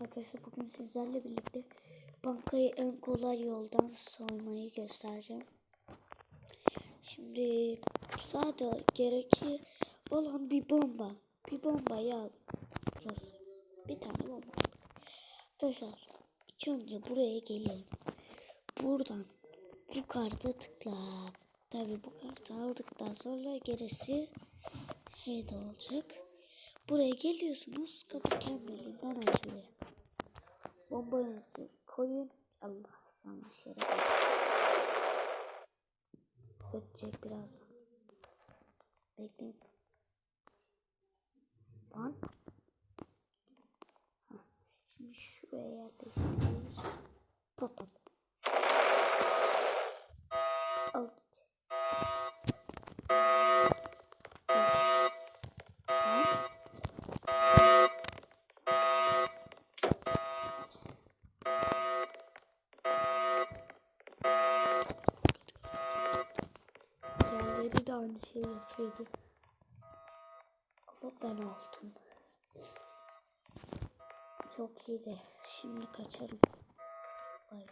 Arkadaşlar bugün sizlerle birlikte bankayı en kolay yoldan soymayı göstereceğim. Şimdi sade gerekli olan bir bomba. Bir bombayı alacağız. Bir tane bomba. Arkadaşlar ilk önce buraya gelelim. Buradan bu kartı tıkla. Tabi bu kartı aldıktan sonra gerisi şeyde olacak. Buraya geliyorsunuz kapı kendiliğinden koyun. Allah yanlış yere. Ötecek birazdan. Bekleyin. Lan. Hah, Şimdi şuraya yerleştireceğiz. Patlat. Al git. De aynı şey yapıyordu. Ama ben aldım. Çok iyiydi. Şimdi kaçarım. Bay.